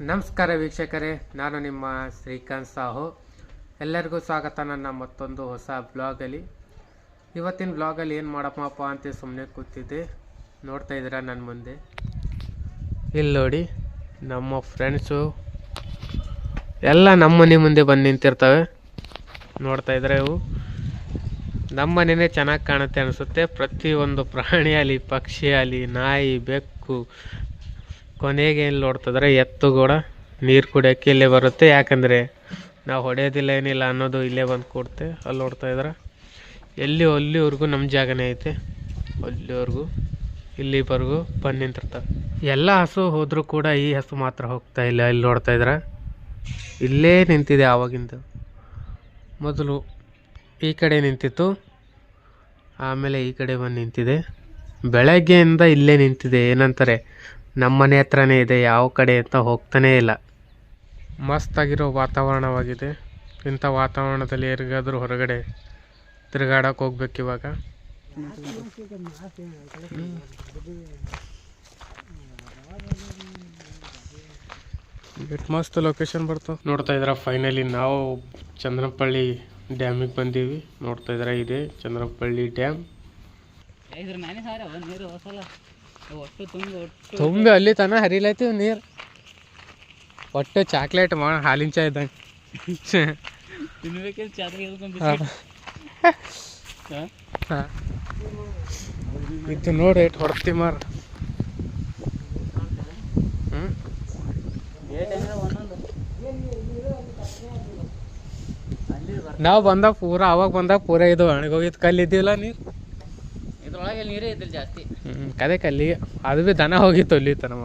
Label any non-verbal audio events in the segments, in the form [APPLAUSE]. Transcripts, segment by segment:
ನಮಸ್ಕಾರ ವೀಕ್ಷಕರೇ, ನಾನು ನಿಮ್ಮ ಶ್ರೀಕಾಂತ್ ಸಾಹು. ಎಲ್ಲರಿಗೂ ಸ್ವಾಗತ ನನ್ನ ಮತ್ತೊಂದು ಹೊಸ ಬ್ಲಾಗಲ್ಲಿ. ಇವತ್ತಿನ ಬ್ಲಾಗಲ್ಲಿ ಏನು ಮಾಡಪ್ಪಪ್ಪ ಅಂತ ಸುಮ್ಮನೆ ಕೂತಿದ್ದೆ. ನೋಡ್ತಾ ಇದ್ದೀರಾ ನನ್ನ ಮುಂದೆ. ಇಲ್ಲಿ ನೋಡಿ, ನಮ್ಮ ಫ್ರೆಂಡ್ಸು ಎಲ್ಲ ನಮ್ಮ ಮನೆ ಮುಂದೆ ಬಂದು ನಿಂತಿರ್ತವೆ. ನೋಡ್ತಾ ಇದ್ರೆ ಇವು. ನಮ್ಮ ಮನೆಯೇ ಚೆನ್ನಾಗಿ ಕಾಣುತ್ತೆ ಅನಿಸುತ್ತೆ. ಪ್ರತಿಯೊಂದು ಪ್ರಾಣಿ ಆಗಲಿ ಪಕ್ಷಿ ಆಗಲಿ ನಾಯಿ, ಬೆಕ್ಕು ಕೊನೆಗೆ ಏನು ನೋಡ್ತಿದ್ರೆ ಎತ್ತು ಕೂಡ ನೀರು ಕುಡಿಯೋಕ್ಕೆ ಇಲ್ಲೇ ಬರುತ್ತೆ. ಯಾಕಂದರೆ ನಾವು ಹೊಡೆಯೋದಿಲ್ಲ ಏನಿಲ್ಲ ಅನ್ನೋದು ಇಲ್ಲೇ ಬಂದು ಕೊಡ್ತೆ. ಅಲ್ಲಿ ನೋಡ್ತಾ ಇದ್ರೆ. ಎಲ್ಲಿ ಅಲ್ಲಿವರೆಗೂ ನಮ್ಮ ಜಾಗನೇ ಐತೆ. ಅಲ್ಲಿವರೆಗೂ, ಇಲ್ಲಿವರೆಗೂ ಬಂದು ನಿಂತಿರ್ತಾರೆ ಎಲ್ಲ ಹಸು ಹೋದರೂ ಕೂಡ ಈ ಹಸು ಮಾತ್ರ ಹೋಗ್ತಾ ಇಲ್ಲ. ಇಲ್ಲಿ ನೋಡ್ತಾ ಇದ್ರೆ. ಇಲ್ಲೇ ನಿಂತಿದೆ ಆವಾಗಿಂದ. ಮೊದಲು ಈ ಕಡೆ ನಿಂತಿತ್ತು. ಆಮೇಲೆ ಈ ಕಡೆ ಬಂದು ನಿಂತಿದೆ. ಬೆಳಗ್ಗೆಯಿಂದ ಇಲ್ಲೇ ನಿಂತಿದೆ. ಏನಂತಾರೆ? ನಮ್ಮ ಮನೆ ಹತ್ರನೇ ಇದೆ ಯಾವ ಕಡೆ ಅಂತ ಹೋಗ್ತಾನೇ ಇಲ್ಲ. ಮಸ್ತಾಗಿರೋ ವಾತಾವರಣವಾಗಿದೆ. ಇಂಥ ವಾತಾವರಣದಲ್ಲಿ ಎಲ್ಲಿಗಾದ್ರೂ ಹೊರಗಡೆ ತಿರುಗಾಡಕ್ಕೆ ಹೋಗ್ಬೇಕು ಇವಾಗ? ಮಸ್ತ್ ಲೊಕೇಶನ್ ಬರ್ತವೆ ನೋಡ್ತಾ ಇದ್ರ ಫೈನಲಿ ನಾವು ಚಂದ್ರಪಳ್ಳಿ ಡ್ಯಾಮಿಗೆ ಬಂದೀವಿ. ನೋಡ್ತಾ ಇದ್ರ ಇದೆ ಚಂದ್ರಪಳ್ಳಿ ಡ್ಯಾಮ್ ಒಟ್ಟು ತುಂಬಿ ಒಟ್ಟು ತುಂಬಿ ಅಲ್ಲಿ ತನ ಹರಿಲೈತಿ ನೀರು. ಒಟ್ಟು ಚಾಕ್ಲೇಟ್ ಮಾ ಹಾಲಿನ ಚಾ ಇದ್ದಂಗೆ. ಚಾತ್ರೆ ಇದು ನೋಡಿ ಎಷ್ಟು ಹೊಡ್ತಿ ಮಾರ. ನಾವು ಬಂದಾಗ ಪೂರ ಅವಾಗ ಬಂದಾಗ ಪೂರ ಇದು ಒಣಗೋಗಿದ್ದು ಕಲ್ಲಿದ್ದಿಲ್ಲ ನೀರು. ಇದ್ರೊಳಗೆ ನೀರೇ ಇದ್ದಿಲ್ಲ ಜಾಸ್ತಿ. ಹ್ಞೂ ಕದೆ ಅಲ್ಲಿ ಅದು ಭೀ ದನ ಹೋಗಿತ್ತು ಅಲ್ಲಿ ತನಮ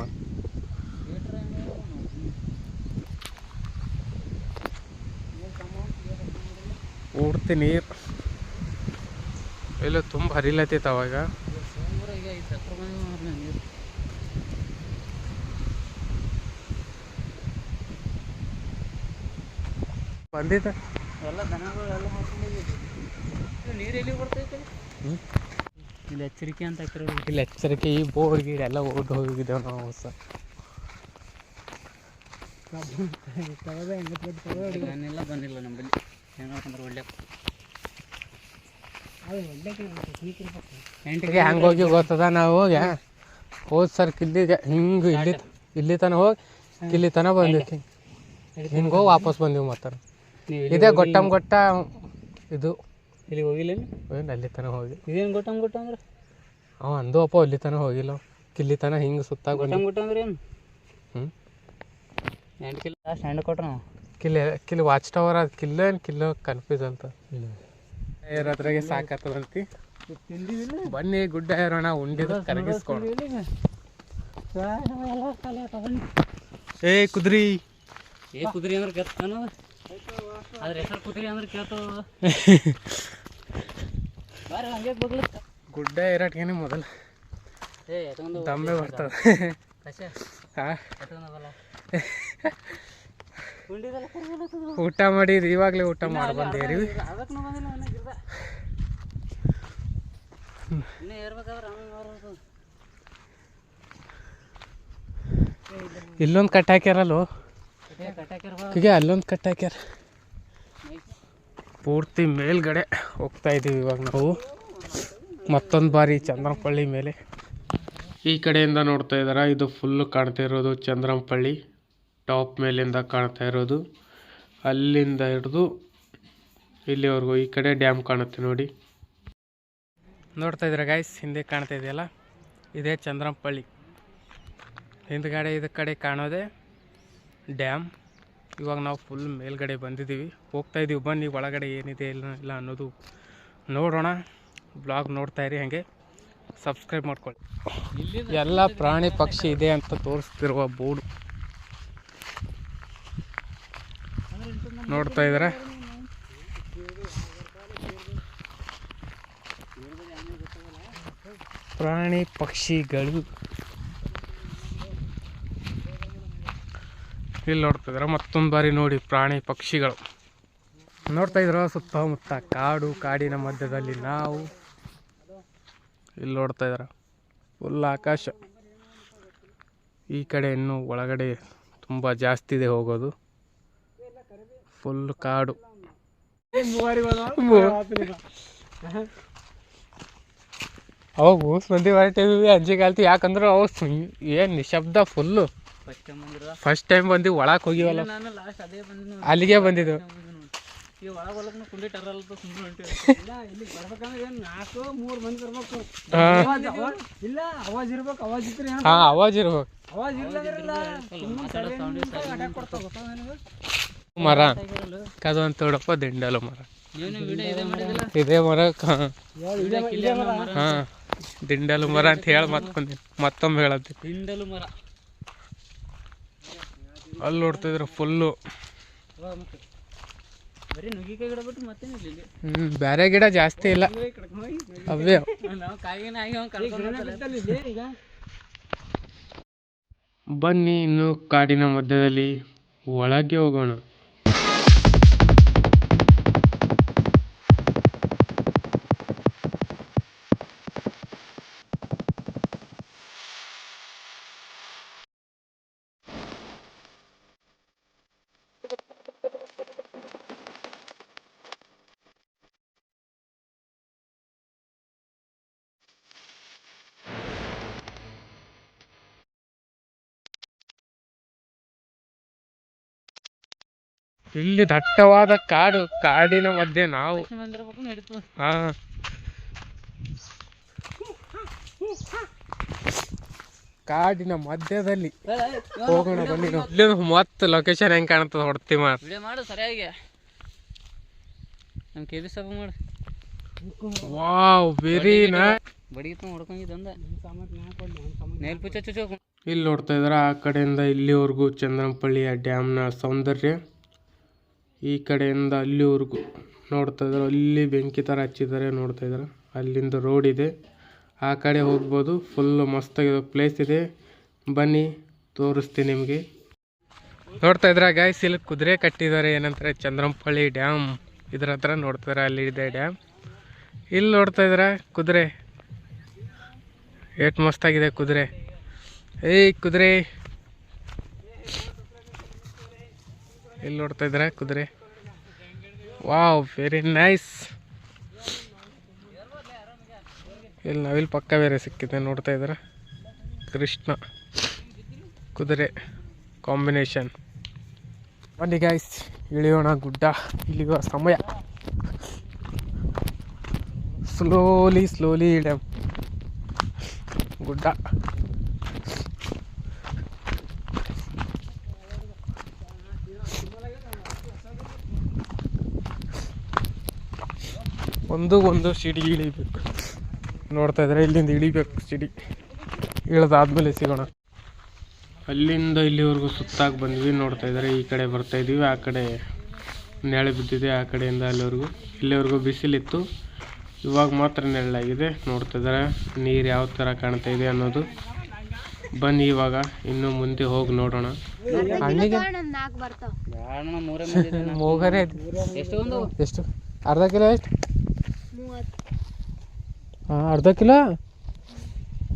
ಊಡ್ತಿ ನೀರು. ಇಲ್ಲ ತುಂಬ ಹರಿಲತ್ತಿತ್ತು ಅವಾಗ. ಬಂದಿದ್ದ? ಎಲ್ಲ ದನಗಳು ಎಲ್ಲ ನೀರು ಎಲ್ಲಿ ಬರ್ತೈತೆ? ಹ್ಞೂ ಇಲ್ಲಿ ಎಚ್ಚರಿಕೆ ಅಂತ ಹಾಕಿರೋ ಇಲ್ಲಿ ಎಚ್ಚರಿಕೆ ಈ ಬೋರ್ಡ್ ಗೀಡ್ ಎಲ್ಲ ಓಡ್ ಹೋಗಿದ್ದೇವೆ ನಾವು ಹೊಸ ನಾನೆಲ್ಲ ಬಂದಿಲ್ಲ ನಮ್ಮಲ್ಲಿ. ಹೆಂಗಂದ್ರೆ ಒಳ್ಳೆ ಎಂಟಿಗೆ ಹೆಂಗೆ ಹೋಗಿ ಗೊತ್ತದ ನಾವು ಹೋಗಿ ಹೋದ್ ಸರ್ ಇಲ್ಲಿಗೆ ಹಿಂಗೆ ಇಲ್ಲಿ ಇಲ್ಲಿ ತನಕ ಹೋಗಿ ಇಲ್ಲಿ ತನಕ ಬಂದಿತ್ತು ಹಿಂಗೆ ಹೋಗಿ ವಾಪಸ್ ಬಂದೀವಿ ಮತ್ತೆ ಇದೇ ಗೊಟ್ಟಮ್ ಗೊಟ್ಟ ಇದು ಇಲ್ಲಿ ಹೋಗಿಲ್ಲ ಏನು ಅಲ್ಲಿ ತನಕ ಹೋಗಿ. ಇದೇನು ಗೊಟ್ಟಂ ಗೊಟ್ಟ ಅಂದ್ರೆ? ಅವ ಅಂದು ಅಪ್ಪ ಅಲ್ಲಿ ತನಕ ಹೋಗಿಲ್ಲ. ಕಿಲ್ಲಿ ತನಕ ಹಿಂಗೆ ಸುತ್ತ ಬಂದ. ಗೊಟ್ಟಂ ಅಂದ್ರೆ ಏನು? ಹ್ಞೂ ಎಂಟು ಕಿಲೋ ಲಾಸ್ಟ್ ಹಣ್ಣು ಕೊಟ್ರ ನಾವು ಕಿಲ್ಲಿ ಕಿಲ್ ವಾಚ್ ಟವರ್ ಅದು ಕಿಲ್ಲ ಏನು ಕಿಲ್ಲ ಕನ್ಫ್ಯೂಸ್ ಅಂತ. ಇರೋದ್ರಾಗೆ ಸಾಕತ್ತದಂತಿ ತಿಂದಿಲ್ಲ ಬನ್ನಿ ಗುಡ್ಡ ಇರೋಣ ಉಂಡಿದ ಕರಗಿಸ್ಕೊಂಡು. ಏ ಕುದ್ರಿ. ಏ ಕುದ್ರಿ ಅಂದ್ರೆ ಕೇಳ್ತಾನ ಅದ್ರ ಹೆಸರು ಕುದ್ರಿ ಅಂದ್ರೆ ಕೇಳ್ತಾವ [LAUGHS] ಬಾರ ಹಂಗೆ ಬಗ್ಲ ಗುಡ್ಡ ಇರೋಟ್ಗೇನೆ ಮೊದಲು. ಏ ದಮ್ಮೆ ಬರ್ತದೆ. ಊಟ ಮಾಡಿದ್ ಇವಾಗಲೇ ಊಟ ಮಾಡಿ ಬಂದೇರಿ ಇಲ್ಲೊಂದು ಕಟ್ ಹೀಗೆ ಅಲ್ಲೊಂದು ಕಟ್ ಹಾಕ್ಯಾರ. ಪೂರ್ತಿ ಮೇಲ್ಗಡೆ ಹೋಗ್ತಾ ಇದ್ದೀವಿ ಇವಾಗ ನಾವು. ಮತ್ತೊಂದು ಬಾರಿ ಚಂದ್ರಂಪಳ್ಳಿ ಮೇಲೆ. ಈ ಕಡೆಯಿಂದ ನೋಡ್ತಾ ಇದ್ದಾರಾ ಇದು ಫುಲ್ಲು ಕಾಣ್ತಾ ಇರೋದು ಚಂದ್ರಂಪಳ್ಳಿ. ಟಾಪ್ ಮೇಲಿಂದ ಕಾಣ್ತಾ ಇರೋದು. ಅಲ್ಲಿಂದ ಹಿಡಿದು ಇಲ್ಲಿವರೆಗೂ ಈ ಕಡೆ ಡ್ಯಾಮ್ ಕಾಣುತ್ತೆ ನೋಡಿ. ನೋಡ್ತಾ ಇದ್ದೀರಾ ಗಾಯ್ಸ್ ಹಿಂದೆ ಕಾಣ್ತಾ ಇದೆಯಲ್ಲ? ಇದೇ ಚಂದ್ರಂಪಳ್ಳಿ. ಹಿಂದ್ಗಡೆ ಇದ ಕಡೆ ಕಾಣೋದೇ ಡ್ಯಾಮ್ ಇವಾಗ ನಾವು ಫುಲ್ ಮೇಲ್ಗಡೆ ಬಂದಿದ್ದೀವಿ. ಹೋಗ್ತಾ ಇದ್ದೀವಿ ಬನ್ನಿ, ಒಳಗಡೆ ಏನಿದೆ ಇಲ್ಲ ಇಲ್ಲ ಅನ್ನೋದು ನೋಡೋಣ. ಬ್ಲಾಗ್ ನೋಡ್ತಾ ಇರಿ ಹಾಗೆ. ಸಬ್ಸ್ಕ್ರೈಬ್ ಮಾಡ್ಕೊಳ್ಳಿ. ಎಲ್ಲ ಪ್ರಾಣಿ ಪಕ್ಷಿ ಇದೆ ಅಂತ ತೋರಿಸ್ತಿರುವ ಬೋರ್ಡು. ನೋಡ್ತಾ ಇದ್ದಾರೆ? ಪ್ರಾಣಿ ಪಕ್ಷಿಗಳು. ಇಲ್ಲಿ ನೋಡ್ತಿದ್ರೆ ಮತ್ತೊಂದು ಬಾರಿ ನೋಡಿ ಪ್ರಾಣಿ ಪಕ್ಷಿಗಳು. ನೋಡ್ತಾ ಇದ್ರ ಸುತ್ತಮುತ್ತ ಕಾಡು, ಕಾಡಿನ ಮಧ್ಯದಲ್ಲಿ ನಾವು. ಇಲ್ಲಿ ನೋಡ್ತಾ ಇದ್ರ ಫುಲ್ ಆಕಾಶ. ಈ ಕಡೆ ಇನ್ನೂ ಒಳಗಡೆ ತುಂಬ ಜಾಸ್ತಿ ಇದೆ ಹೋಗೋದು. ಫುಲ್ ಕಾಡು. ಅವಾಗ ಊಸ್ ಮಂದಿ ಆಲ್ತಿ ಯಾಕಂದ್ರೆ ಅವು ಏನು ನಿಶಬ್ದ ಫುಲ್ಲು ಫಸ್ಟ್ ಟೈಮ್ ಬಂದಿರ ಫಸ್ಟ್ ಟೈಮ್ ಬಂದು ಒಳಗೆ ಹೋಗಿವಲ್ಲ. ನಾನು ಲಾಸ್ಟ್ ಅದೇ ಬಂದಿದ್ದು. ಅಲ್ಲಿಗೆ ಬಂದಿದ್ದು ಈ ಒಳಗೆ ಹೊಲಕ್ಕೆ ಕುಂಡಿ ಟರಲ್ ಸುಮ್ಮನೆ ಹೊಂಟಿವಿ. ಇಲ್ಲ ಇಲ್ಲಿ ಬರ್ಬೇಕಂದ್ರೆ ಏನ್ ನಾಲ್ಕು ಮೂರ್ ಮಂದಿ ಬರ್ಬೇಕು. ಹಾ. ಇಲ್ಲ ಅವಾಜ್ ಇರ್ಬೇಕು ಅವಾಜ್ ಇದ್ರೆ ಏನ್ ಹಾಂ ಅವಾಜ್ ಅವಾಜ್ ಮರ. ಕದು ತೋಡಪ್ಪ ದಿಂಡಲು ಮರ. ನೀವು ನೀವು ವಿಡಿಯೋ ಇದೆ ಮಾಡಿದಿಲ್ಲ ಇದೇ ಮರ. ಹಾ. ಇದೇ ಮರ. ಹಾಂ. ದಿಂಡಲು ಮರ ಅಂತ ಹೇಳಿ ಮತ್ಕೊಂಡಿ ಮತ್ತೊಮ್ಮೆ ಹೇಳತ್ತಿ ದಿಂಡಲು ಮರ. ಅಲ್ಲಿ ನೋಡ್ತಿದ್ರೆ ಫುಲ್ಲು. ಬರೀ ಗಿಡ ಬಿಟ್ಟು ಇಲ್ಲಿ ಹ್ಞೂ ಬೇರೆ ಗಿಡ ಜಾಸ್ತಿ ಇಲ್ಲ. ಅವೇ. ಬನ್ನಿ ಇನ್ನು ಕಾಡಿನ ಮಧ್ಯದಲ್ಲಿ ಒಳಗೆ ಹೋಗೋಣ. ಇಲ್ಲಿ ದಟ್ಟವಾದ ಕಾಡು ಕಾಡಿನ ಮಧ್ಯೆ ನಾವು. ಹಾ ಕಾಡಿನ ಮಧ್ಯದಲ್ಲಿ ಹೋಗೋಣ ಬನ್ನಿ ಇಲ್ಲಿ ಮತ್ತೆ ಲೊಕೇಶನ್ ಹೆಂಗ್ ಕಾಣ್ತದ ಹೊಡ್ತಿ ಮಾಡಿ ವಿಡಿಯೋ ಮಾಡು ಸರಿಯಾಗಿ. ನಮ್ ಕೆ ಬಿ ಸಭೆ ಮಾಡು. ವಾವ್ ವೆರಿ ನಾ ಬಡಿಗಿತ್ತು ಹೊಡ್ಕೊಂಡಿದ್ದಂದ ನೇಲ್ ಪುಚ್ಚ ಚುಚ್ಚು. ಇಲ್ಲಿ ನೋಡ್ತಾ ಇದ್ರ ಆ ಕಡೆಯಿಂದ ಇಲ್ಲಿವರೆಗೂ ಚಂದ್ರಂಪಳ್ಳಿಯ ಡ್ಯಾಮ್ನ ಸೌಂದರ್ಯ. ಈ ಕಡೆಯಿಂದ ಅಲ್ಲಿವರೆಗೂ ನೋಡ್ತಾ ಇದ್ದಾರೆ. ಅಲ್ಲಿ ಬೆಂಕಿ ಥರ ಹಚ್ಚಿದ್ದಾರೆ ನೋಡ್ತಾ ಇದ್ದಾರೆ. ಅಲ್ಲಿಂದ ರೋಡ್ ಇದೆ. ಆ ಕಡೆ ಹೋಗ್ಬೋದು. ಫುಲ್ಲು ಮಸ್ತಾಗಿರೋ ಪ್ಲೇಸ್ ಇದೆ. ಬನ್ನಿ, ತೋರಿಸ್ತೀನಿ ನಿಮಗೆ. ನೋಡ್ತಾ ಇದ್ರ ಗಾಯ್ಸ್ ಇಲ್ಲಿ ಕುದುರೆ ಕಟ್ಟಿದ್ದಾರೆ. ಏನಂತಾರೆ? ಚಂದ್ರಂಪಳ್ಳಿ ಡ್ಯಾಮ್ ಇದ್ರ ಹತ್ರ ನೋಡ್ತಾರೆ ಅಲ್ಲಿ ಇದೆ ಡ್ಯಾಮ್ ಇಲ್ಲಿ ನೋಡ್ತಾ ಇದ್ರ ಕುದುರೆ. ಎಷ್ಟು ಮಸ್ತಾಗಿದೆ ಕುದುರೆ. ಏಯ್ ಕುದುರೆ. ಇಲ್ಲಿ ನೋಡ್ತಾ ಇದ್ರ ಕುದುರೆ. ವಾವ್ ವೆರಿ ನೈಸ್ ಇಲ್ಲಿ ನಾವಿಲ್ಲಿ ಪಕ್ಕ ಬೇರೆ ಸಿಕ್ಕಿದೆ, ನೋಡ್ತಾ ಇದ್ರ ಕೃಷ್ಣ. ಕುದುರೆ. ಕಾಂಬಿನೇಷನ್ ಬನ್ನಿ ಗಾಯ್ಸ್ ಇಳಿಯೋಣ ಗುಡ್ಡ. ಇಳಿಯುವ ಸಮಯ. ಸ್ಲೋಲಿ ಸ್ಲೋಲಿ ಇಳಿಯ. ಗುಡ್ಡ. ಒಂದು ಒಂದು ಸಿಡಿ ಇಳಿಬೇಕು. ನೋಡ್ತಾ ಇದ್ರೆ ಇಲ್ಲಿಂದ ಇಳಿಬೇಕು ಸಿಡಿ. ಇಳಿದಾದ್ಮೇಲೆ ಸಿಗೋಣ. ಅಲ್ಲಿಂದ ಇಲ್ಲಿವರೆಗೂ ಸುತ್ತಾಗಿ ಬಂದ್ವಿ. ನೋಡ್ತಾ ಇದ್ದಾರೆ ಈ ಕಡೆ ಬರ್ತಾ ಇದೀವಿ ಆ ಕಡೆ ನೆಳೆ ಬಿದ್ದಿದೆ. ಆ ಕಡೆಯಿಂದ ಅಲ್ಲಿವರೆಗೂ. ಇಲ್ಲಿವರೆಗೂ ಬಿಸಿಲಿತ್ತು. ಇವಾಗ ಮಾತ್ರ ನೆರಳಾಗಿದೆ. ನೋಡ್ತಾ ಇದ್ದಾರೆ ನೀರು ಯಾವ ಥರ ಕಾಣ್ತಾ ಇದೆ ಅನ್ನೋದು. ಬನ್ನಿ ಇವಾಗ. ಇನ್ನು ಮುಂದೆ ಹೋಗಿ ನೋಡೋಣ. ಎಷ್ಟು? ಅರ್ಧ ಕಿಲೋ ಎಷ್ಟು? ಹಾಂ ಅರ್ಧ ಕಿಲೋ?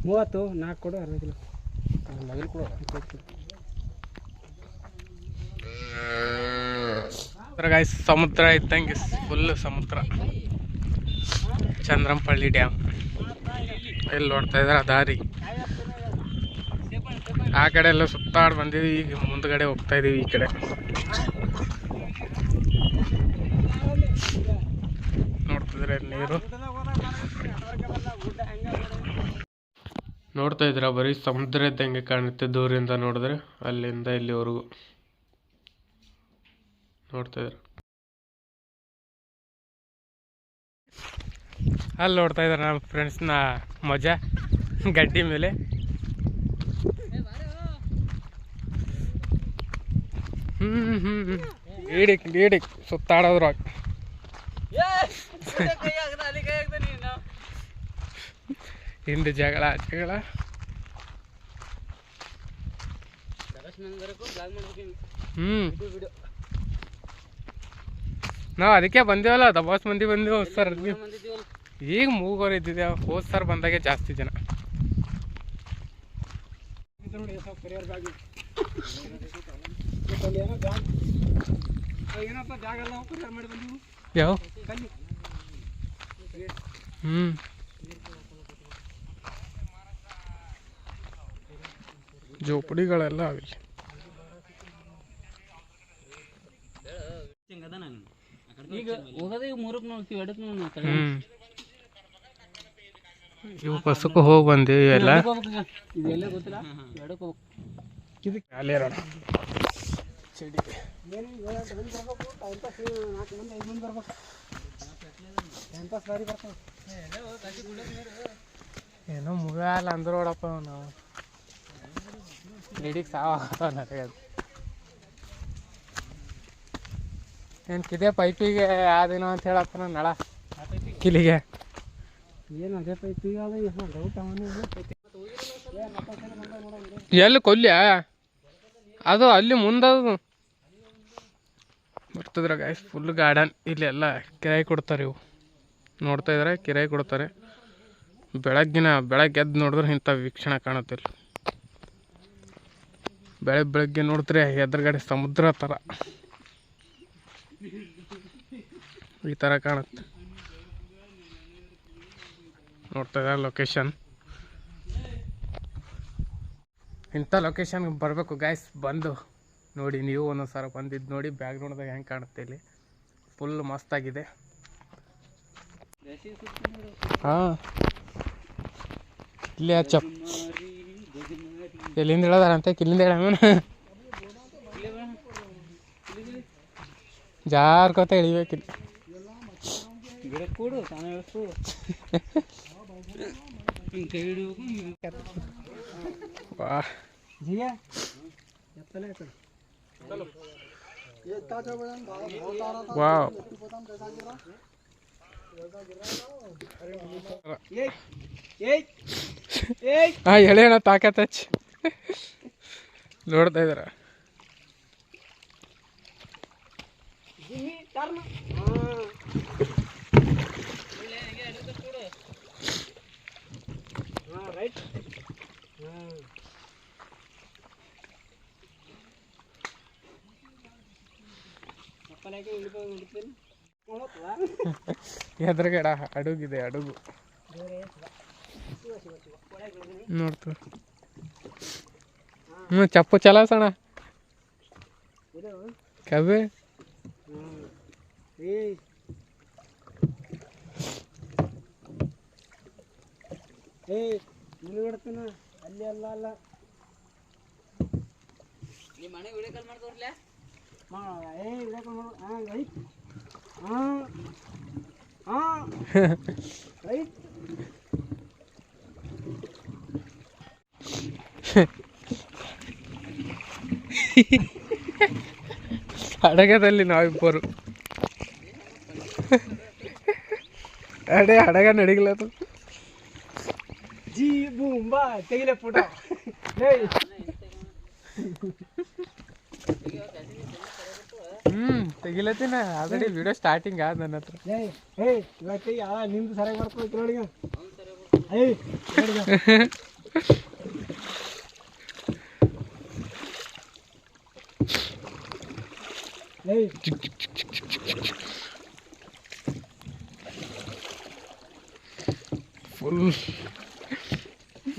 ಮೂವತ್ತು ನಾಲ್ಕು ಕೊಡು ಅರ್ಧ ಕಿಲೋ. ಗಾಯ್ಸ್ ಸಮುದ್ರ ಇದ್ದಂಗೆ ಫುಲ್ ಸಮುದ್ರ. ಚಂದ್ರಂಪಳ್ಳಿ ಡ್ಯಾಮ್ ಎಲ್ಲಿ ನೋಡ್ತಾ ಇದ್ದಾರೆ ದಾರಿ. ಆ ಕಡೆ ಎಲ್ಲ ಸುತ್ತಾಡಿ ಬಂದಿದ್ವಿ ಈಗ ಮುಂದ್ಗಡೆ ಹೋಗ್ತಾ ಇದೀವಿ ಈ ಕಡೆ. ನೀರು ನೋಡ್ತಾ ಇದ್ರ ಬರೀ ಸಮುದ್ರ ಇದ್ದಂಗೆ ಕಾಣುತ್ತೆ ದೂರಿಂದ ನೋಡಿದ್ರೆ ಅಲ್ಲಿಂದ ಇಲ್ಲಿವರೆಗೂ. ನೋಡ್ತಾ ಇದ್ರ ಅಲ್ಲಿ ನೋಡ್ತಾ ಇದ್ದಾರೆ ನಮ್ಮ ಫ್ರೆಂಡ್ಸ್ನ ಮಜಾ ಗಡ್ಡಿ ಮೇಲೆ. ಹ್ಮ್ ಹ್ಮ್ ಹ್ಮ್. ಲೀಡಿಕ್ ಲೀಡಿಕ್ ಸುತ್ತಾಡೋದ್ರಾಗ. ಹಿಂದೆ ಜಗಳ ಜಗಳ ಹ್ಮ್ ನಾವು ಅದಕ್ಕೆ ಬಂದೇವಲ್ಲ ದಬಾಸ್ ಮಂದಿ ಬಂದೇವು ಸರ್. ಈಗ ಮೂಗೋರ್ ಇದ್ದಿದ್ದೆ ಹೋದ್ ಸರ್ ಬಂದಾಗೆ ಜಾಸ್ತಿ ಜನ. ಏನಪ್ಪ ಜಾಗ ಎಲ್ಲ ಮಾಡಿ ಬಂದಿವು ಯಾವ ಕಲ್ಲಿ ಹ್ಞೂ ಜೋಪಡಿಗಳೆಲ್ಲ ಅವಿಲ್ಲ ಈಗ ಹೋಗೋದೇ ಮೂರಕ್ಕೆ ನೋಡ್ತೀವಿ ಎಡಕ್ಕೆ ನೋಡ್ತೀವಿ ಹ್ಞೂ ಇವು ಬಸ್ಸಕ್ಕೂ ಹೋಗಿ ಬಂದೀವಿ ಎಲ್ಲ. ಇದೆಲ್ಲ ಗೊತ್ತಿಲ್ಲ? ಎಡಕ್ಕೆ ಹೋಗ್ಬೇಕು. ಅಲ್ಲಿರೋಣ ಏನು ಏಳು ಏನೋ ಮುಗಿಯಲ್ಲ ಅಂದ್ರೆ ನೋಡಪ್ಪ ನಾವು ರೆಡಿಗೆ ಸಾವ ನನಗೆ ಅದು. ಏನು ಕಿದೆ ಪೈಪಿಗೆ ಯಾವ್ದೇನೋ ಅಂತ ಹೇಳತ್ತ ನಳ. ಕಿಲಿಗೆ. ಏನು ಅದೇ ಪೈಪಿಗೆ ಅದ ಡೌಟ್ ಅವನು ಎಲ್ಲಿ ಕೊಲ್ಯ ಅದು ಅಲ್ಲಿ ಮುಂದದು. ಬರ್ತದ್ರ ಗಾಯ್ಸ್ ಫುಲ್ ಗಾರ್ಡನ್ ಇಲ್ಲೆಲ್ಲ ಕಿರಾಯಿ ಕೊಡ್ತಾರೆ ಇವು. ನೋಡ್ತಾ ಇದ್ರೆ ಕಿರಾಯಿ ಕೊಡ್ತಾರೆ. ಬೆಳಗ್ಗಿನ, ಬೆಳಗ್ಗೆ ಎದ್ದು ನೋಡಿದ್ರೆ ಇಂಥ ವೀಕ್ಷಣೆ ಕಾಣುತ್ತಿಲ್ಲ ಬೆಳೆ ಬೆಳಗ್ಗೆ ನೋಡಿದ್ರೆ ಎದುರುಗಡೆ ಸಮುದ್ರ ಥರ. ಈ ಥರ ಕಾಣುತ್ತೆ. ನೋಡ್ತಾ ಇದ್ದಾರೆ ಲೊಕೇಶನ್ ಇಂಥ ಲೊಕೇಶನ್ಗೆ ಬರಬೇಕು ಗಾಯ್ಸ್ ಬಂದು. ನೋಡಿ ನೀವು ಒಂದೊಂದು ಸಲ ಬಂದಿದ್ದು ನೋಡಿ ಬ್ಯಾಕ್ಗ್ರೌಂಡ್ದಾಗ ಹೆಂಗೆ ಕಾಣುತ್ತೆ ಇಲ್ಲಿ. ಫುಲ್ ಮಸ್ತಾಗಿದೆ. ಹಾಂ. ಇಲ್ಲಿ ಚಪ್ ಎಲ್ಲಿಂದ ಹೇಳೋದಾರಂತೆ? ಇಲ್ಲಿಂದ ಹೇಳಮೇನ ಜಾರ್ಕೋತ ಇಳಿಬೇಕಿಲ್ಲ ವಾ. ಜಿಯ ಎತ್ತಲೇ ಕಡೆ ವಾವ್ ಏಯ್ ಏಯ್ ಏಯ್ ಹಾಂ ಎಳೆಯಣ ತಾಕತ್ ಹಚ್ಚಿ ನೋಡ್ತಾ ಇದಾರ ಜಿಮ್ಮಿ ಟರ್ನ್ ಹಾಂ ರೈಟ್ ಹಾಂ ಎದುರುಗಡೆ ಅಡುಗಿದೆ ಅಡುಗು ನೋಡ್ತು ಹ್ಞೂ ಚಪ್ಪು ಚಲಾಸಣ ಕಬೆ ಏಯ್ ಏಯ್ ನಿಲ್ಬಿಡ್ತೀನ ಅಲ್ಲಿ ಅಲ್ಲ ಅಲ್ಲ ನಿಮ್ಮ ಮನೆ ವಿಡಿಯೋ ಕಾಲ್ ಮಾಡ್ತವ್ರಲ್ಲ ಹಾ ಏಯ್ ಇದಕ್ಕೆ ನೋಡು ಹಾಂ ರೈಟ್ ಹಾಂ ಹಾಂ ರೈಟ್ ಹಡಗದಲ್ಲಿ ನಾವಿಬ್ಬರು ಅಡೆ ಹಡಗ ನಡಿಗ್ಲತ್ತು ಜಿ ಬೂಂಬಾ ತೆಗಿಲೆ ಪುಟ ಏಯ್ ಹ್ಞೂ ತೆಗಿಲತ್ತೀನ. ಆಲ್ರೆಡಿ ವಿಡಿಯೋ ಸ್ಟಾರ್ಟಿಂಗ್ ಆದ ನನ್ನ ಹತ್ರ. ಏಯ್ ಏಯ್ ಇವತ್ತು ಯಾ ನಿಮ್ದು ಸರಿಯಾಗಿ ಬರ್ತದೆ ನೋಡಿ ಏಯ್ ನೋಡಿಗ ಏಯ್. ಫುಲ್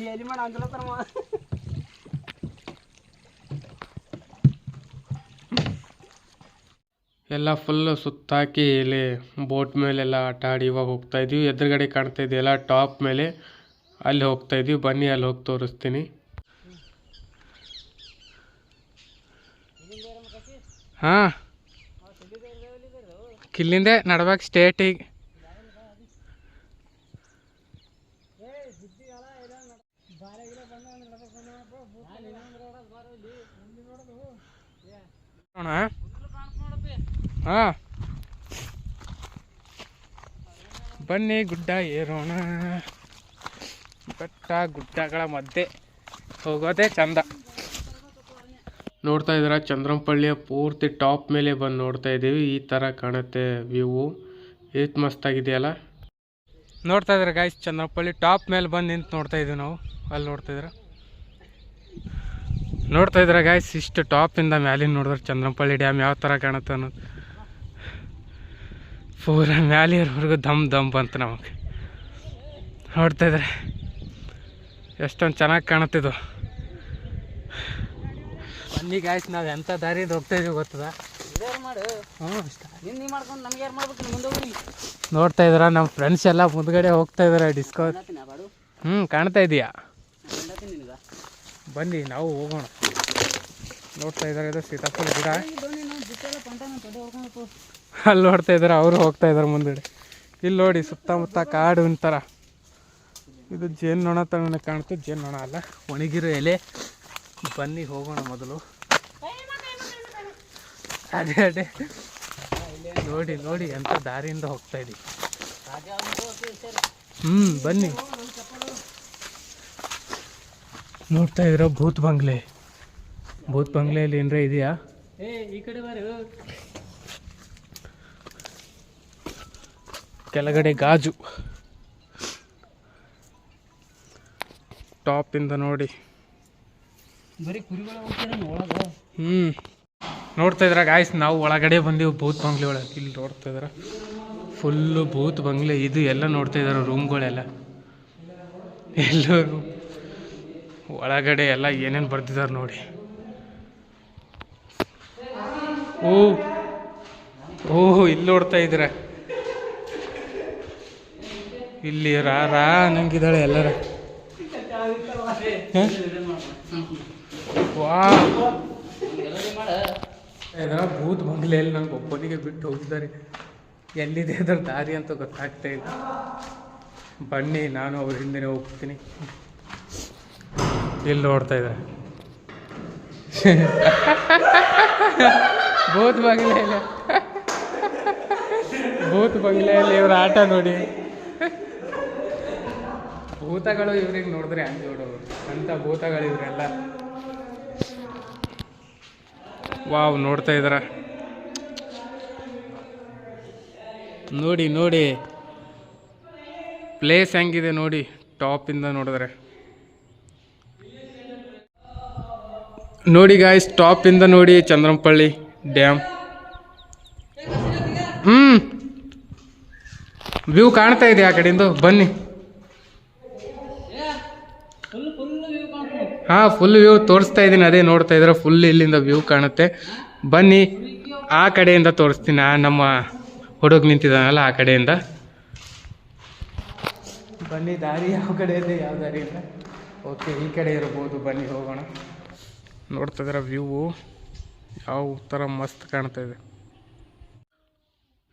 ಎಲ್ಲಿ ಮಾಡಿ ಅಂಜಲತ್ತಾರ ಎಲ್ಲ ಫುಲ್ ಸುತ್ತಾಕಿ ಇಲ್ಲಿ ಬೋಟ್ ಮೇಲೆಲ್ಲ ಆಟ ಆಡಿ ಇವಾಗ ಹೋಗ್ತಾ ಇದೀವಿ. ಎದುರುಗಡೆ ಕಾಣ್ತಾ ಇದೆಯಲ್ಲ ಟಾಪ್ ಮೇಲೆ. ಅಲ್ಲಿ ಹೋಗ್ತಾ ಇದೀವಿ. ಬನ್ನಿ, ಅಲ್ಲಿ ಹೋಗಿ ತೋರಿಸ್ತೀನಿ. ಹಾಂ. ಕಿಲ್ಲಿಂದೆ ನಡ್ಬೇಕು ಸ್ಟೇಟಿಗೆ ಹಾಂ. ಬನ್ನಿ ಗುಡ್ಡ ಏರೋಣ. ಬೆಟ್ಟ ಗುಡ್ಡಗಳ ಮಧ್ಯೆ ಹೋಗೋದೇ ಚಂದ. ನೋಡ್ತಾ ಇದ್ದೀರಾ, ಚಂದ್ರಂಪಳ್ಳಿಯ ಪೂರ್ತಿ ಟಾಪ್ ಮೇಲೆ ಬಂದು ನೋಡ್ತಾ ಇದ್ದೀವಿ. ಈ ಥರ ಕಾಣುತ್ತೆ ವ್ಯೂ. ಏಟ್ ಮಸ್ತಾಗಿದೆಯಲ್ಲ ನೋಡ್ತಾ ಇದ್ದೀರಾ ಗಾಯ್ಸ್ ಚಂದ್ರಂಪಳ್ಳಿ ಟಾಪ್ ಮೇಲೆ ಬಂದು ನಿಂತು ನೋಡ್ತಾ ಇದ್ದೀವಿ ನಾವು. ಅಲ್ಲಿ ನೋಡ್ತಾ ಇದ್ದೀರಾ? ನೋಡ್ತಾ ಇದ್ರೆ ಗಾಯ್ಸ್ ಇಷ್ಟು ಟಾಪಿಂದ ಮ್ಯಾಲಿನ ನೋಡಿದ್ರೆ ಚಂದ್ರಂಪಳ್ಳಿ ಡ್ಯಾಮ್ ಯಾವ ಥರ ಕಾಣುತ್ತೆ ಅನ್ನೋದು. ಪೂರ ಮ್ಯಾಲಿರೋವರೆಗೂ ದಮ್ ದಮ್ ಬಂತು ನಮಗೆ ನೋಡ್ತಾ ಇದ್ರೆ ಎಷ್ಟೊಂದು ಚೆನ್ನಾಗಿ ಕಾಣುತ್ತಿದ್ದು. ಬನ್ನಿ ಆಯ್ತು ನಾವು ಎಂಥ ದಾರಿಯಿಂದ ಹೋಗ್ತಾ ಇದೀವಿ ಗೊತ್ತದ? ನೋಡ್ತಾ ಇದ್ರ ನಮ್ಮ ಫ್ರೆಂಡ್ಸ್ ಎಲ್ಲ ಮುಂದ್ಗಡೆ ಹೋಗ್ತಾ ಇದಾರೆ ಡಿಸ್ಕೋ ಹ್ಮ್ ಹ್ಞೂ ಕಾಣ್ತಾ ಇದೀಯಾ? ಬನ್ನಿ ನಾವು ಹೋಗೋಣ. ನೋಡ್ತಾ ಇದಾರೆ ಇದು ಸೀತಾಫಲ ಗಿಡ. ಅಲ್ಲಿ ನೋಡ್ತಾ ಇದ್ದಾರೆ ಅವರು ಹೋಗ್ತಾ ಇದ್ದಾರೆ ಮುಂದ್ಗಡೆ. ಇಲ್ಲಿ ನೋಡಿ ಸುತ್ತಮುತ್ತ ಕಾಡು ಒಂಥರ. ಇದು ಜೇನು ಥರ ಕಾಣ್ತು ಜೇನು ನೊಣ ಅಲ್ಲ, ಒಣಗಿರೋ ಎಲೆ. ಬನ್ನಿ ಹೋಗೋಣ ಮೊದಲು. ಅದೇ ಅದೇ. ನೋಡಿ ನೋಡಿ ಎಂಥ ದಾರಿಯಿಂದ ಹೋಗ್ತಾ ಇದ್ದೀವಿ ಹ್ಞೂ ಬನ್ನಿ. ನೋಡ್ತಾ ಇದ್ದೀರಾ ಭೂತ್ ಬಂಗ್ಲೆ? ಭೂತ್ ಬಂಗ್ಲೆಯಲ್ಲಿ ಏನರ ಇದೆಯಾ? ಈ ಕಡೆ ಕೆಳಗಡೆ ಗಾಜು. ಟಾಪಿಂದ ನೋಡಿ. ಹ್ಞೂ ನೋಡ್ತಾ ಇದ್ರ ಗಾಯ್ಸ್ ನಾವು ಒಳಗಡೆ ಬಂದೀವಿ ಭೂತ್ ಬಂಗ್ಲೆ ಒಳಗೆ. ಇಲ್ಲಿ ನೋಡ್ತಾ ಇದ್ರ ಫುಲ್ಲು ಭೂತ್ ಬಂಗ್ಲೆ ಇದು ಎಲ್ಲ ನೋಡ್ತಾ ಇದ್ದಾರೆ ರೂಮ್ಗಳೆಲ್ಲ ಎಲ್ಲರೂ ಒಳಗಡೆ ಎಲ್ಲ ಏನೇನು ಬರ್ತಿದ್ದಾರೆ ನೋಡಿ. ಓ ಓ ಇಲ್ಲಿ ನೋಡ್ತಾ ಇದ್ದೀರ? ಇಲ್ಲಿ ರಾ ರಾ ಅನ್ನಂಗಿದ್ದಾಳೆ ಎಲ್ಲರ? ವಾ. ಇದರ ಭೂತ್ ಬಂಗ್ಲೆಯಲ್ಲಿ ನಂಗೆ ಒಬ್ಬನಿಗೆ ಬಿಟ್ಟು ಹೋಗಿದ್ದಾರೆ. ಎಲ್ಲಿದೆ ಅದ್ರ ದಾರಿ ಅಂತ ಗೊತ್ತಾಗ್ತಾ ಇಲ್ಲ. ಬನ್ನಿ, ನಾನು ಅವ್ರ ಹಿಂದೆ ಹೋಗ್ತೀನಿ. ಇಲ್ಲಿ ನೋಡ್ತಾ ಇದ್ದಾರೆ. ಭೂತ್ ಬಂಗ್ಲೆಯಲ್ಲಿ. ಭೂತ್ ಬಂಗ್ಲೆಯಲ್ಲಿ ಇವ್ರ ಆಟ ನೋಡಿ. ಭೂತಗಳು ಇವ್ರಿಗೆ ನೋಡಿದ್ರೆ ಹಂಗೆ ನೋಡೋರು ಅಂತ ಭೂತಗಳು ಇವರೆಲ್ಲ. ವಾವ್, ನೋಡ್ತಾ ಇದ್ದಾರ? ನೋಡಿ ನೋಡಿ. ಪ್ಲೇಸ್ ಹೆಂಗಿದೆ ನೋಡಿ ಟಾಪಿಂದ ನೋಡಿದ್ರೆ. ನೋಡಿ ಗಾಯ್ಸ್ ಟಾಪಿಂದ ನೋಡಿ ಚಂದ್ರಂಪಳ್ಳಿ ಡ್ಯಾಮ್. ಹ್ಞೂ ವ್ಯೂ ಕಾಣ್ತಾ ಇದೆ ಆ ಕಡೆಯಿಂದ? ಬನ್ನಿ ಫುಲ್ ಫುಲ್ ವ್ಯೂ ಕಾಣ್ತು ಹಾಂ ಫುಲ್ ವ್ಯೂ ತೋರಿಸ್ತಾ ಇದ್ದೀನಿ. ಅದೇ ನೋಡ್ತಾ ಇದ್ರೆ ಫುಲ್ ಇಲ್ಲಿಂದ ವ್ಯೂ ಕಾಣುತ್ತೆ. ಬನ್ನಿ, ಆ ಕಡೆಯಿಂದ ತೋರಿಸ್ತೀನಿ. ನಮ್ಮ ಹುಡುಗ ನಿಂತಿದ್ದಾನಲ್ಲ, ಆ ಕಡೆಯಿಂದ. ಬನ್ನಿ, ದಾರಿ ಯಾವ ಕಡೆ ಇದೆ ಯಾವ ದಾರಿ ಇಲ್ಲ ಓಕೆ ಈ ಕಡೆ ಇರ್ಬೋದು. ಬನ್ನಿ, ಹೋಗೋಣ. ನೋಡ್ತಾ ಇದ್ರೆ ವ್ಯೂ ಯಾವ ಥರ ಮಸ್ತ್ ಕಾಣ್ತಾ ಇದೆ.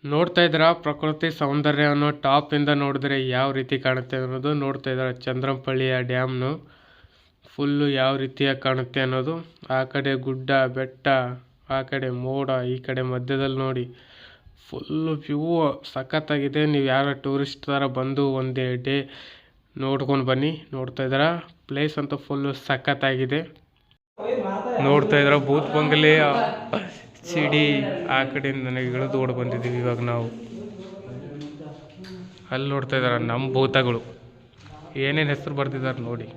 ನೋಡ್ತಾ ಇದ್ರ ಪ್ರಕೃತಿ ಸೌಂದರ್ಯವನ್ನು ಟಾಪಿಂದ ನೋಡಿದ್ರೆ ಯಾವ ರೀತಿ ಕಾಣುತ್ತೆ ಅನ್ನೋದು ನೋಡ್ತಾ ಇದ್ದಾರೆ. ಚಂದ್ರಂಪಳ್ಳಿಯ ಡ್ಯಾಮ್ನು ಫುಲ್ಲು ಯಾವ ರೀತಿಯಾಗಿ ಕಾಣುತ್ತೆ ಅನ್ನೋದು ಆ ಕಡೆ ಗುಡ್ಡ, ಬೆಟ್ಟ, ಆ ಕಡೆ ಮೋಡ, ಈ ಕಡೆ ಮಧ್ಯದಲ್ಲಿ ನೋಡಿ. ಫುಲ್ಲು ವ್ಯೂ ಸಖತ್ತಾಗಿದೆ. ನೀವು ಯಾರೋ ಟೂರಿಸ್ಟ್ ಥರ ಬಂದು ಒಂದೇ ಡೇ ನೋಡ್ಕೊಂಡು ಬನ್ನಿ. ನೋಡ್ತಾ ಇದ್ದೀರಾ? ಪ್ಲೇಸ್ ಅಂತೂ ಫುಲ್ಲು ಸಖತ್ತಾಗಿದೆ. ನೋಡ್ತಾ ಇದ್ದೀರಾ? ಭೂತ್ ಬಂಗಲೆ ಸಿಡಿ ಆ ಕಡೆಯಿಂದ ನನಗೆ ಇಳಿದು ಓಡ್ ಬಂದಿದ್ದೀವಿ ಇವಾಗ ನಾವು. ಅಲ್ಲಿ ನೋಡ್ತಾ ಇದ್ದಾರೆ? ನಮ್ಮ ಭೂತಗಳು. ಏನೇನು ಹೆಸರು ಬರ್ತಿದ್ದಾರೆ ನೋಡಿ.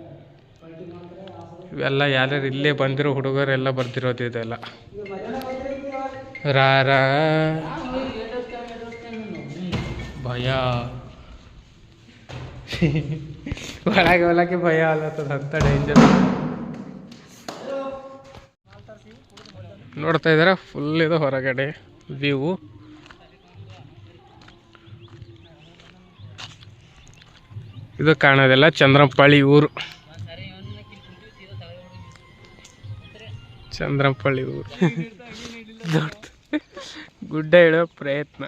ಇವೆಲ್ಲ ಯಾರ್ಯಾರು ಇಲ್ಲೇ ಬಂದಿರೋ ಹುಡುಗರೆಲ್ಲ ಬರ್ದಿರೋದು ಇದೆಲ್ಲ. ರಾರ ಭಯ. ಒಳಗೆ ಒಳಗೆ ಭಯ ಅಲ್ಲತ್ತದ ಅಂತ ಡೇಂಜರ್ ನೋಡ್ತಾ ಇದ್ದಾರೆ? ಫುಲ್ ಇದು ಹೊರಗಡೆ. ವ್ಯೂ ಇದು ಕಾಣೋದಿಲ್ಲ ಚಂದ್ರಪಾಳಿ ಊರು. ಚಂದ್ರಂಪಳ್ಳಿ ಊರು. ಗುಡ್ಡ ಇಡೋ ಪ್ರಯತ್ನ.